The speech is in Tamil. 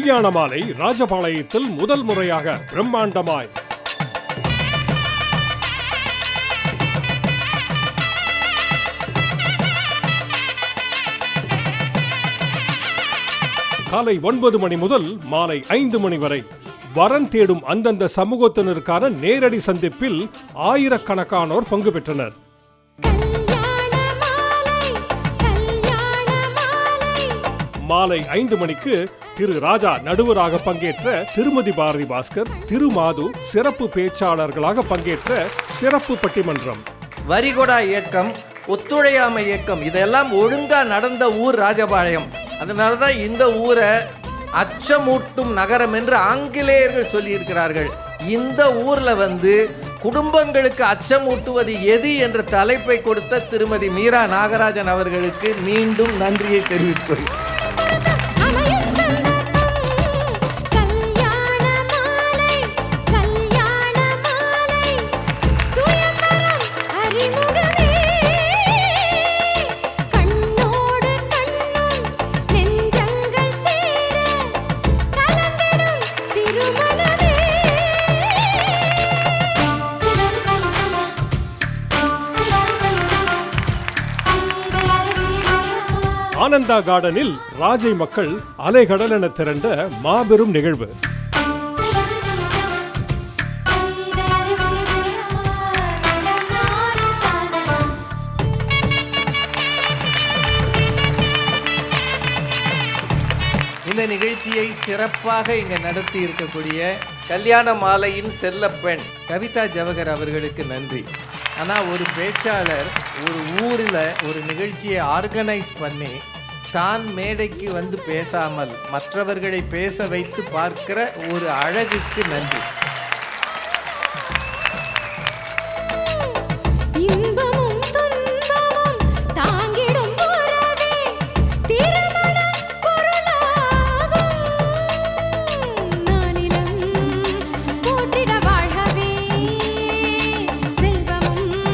கல்யாண மாலை ராஜபாளையத்தில் முதல் முறையாக பிரம்மாண்டமாய். காலை ஒன்பது மணி முதல் மாலை ஐந்து மணி வரை வரன் தேடும் அந்தந்த சமூகத்தினருக்கான நேரடி சந்திப்பில் ஆயிரக்கணக்கானோர் பங்கு பெற்றனர். மாலை ஐந்து மணிக்கு திரு ராஜா நடுவராக பங்கேற்ற திருமதி பாரதி பாஸ்கர் திரு மாது சிறப்பு பேச்சாளர்களாக பங்கேற்ற சிறப்பு பட்டிமன்றம். வரிகொடா இயக்கம் ஒத்துழையாமை இயக்கம் இதெல்லாம் ஒழுங்கா நடந்த ஊர் ராஜபாளையம். அதனால தான் இந்த ஊரை அச்சமூட்டும் நகரம் என்று ஆங்கிலேயர்கள் சொல்லியிருக்கிறார்கள். இந்த ஊர்ல வந்து குடும்பங்களுக்கு அச்சமூட்டுவது எது என்ற தலைப்பை கொடுத்த திருமதி மீரா நாகராஜன் அவர்களுக்கு மீண்டும் நன்றியை தெரிவித்துள்ளேன் ஆனந்தா கார்டனில் ராஜை மக்கள் அலைகடல் என திரண்ட மாபெரும் நிகழ்வு. இந்த நிகழ்ச்சியை சிறப்பாக இங்க நடத்தி இருக்கக்கூடிய கல்யாண மாலையின் செல்லப்பெண் கவிதா ஜவகர் அவர்களுக்கு நன்றி. ஆனால் ஒரு பேச்சாளர் ஒரு ஊரில் ஒரு நிகழ்ச்சியை ஆர்கனைஸ் பண்ணி தான் மேடைக்கு வந்து பேசாமல் மற்றவர்களை பேச வைத்து பார்க்கிற ஒரு அழகுக்கு நன்றி.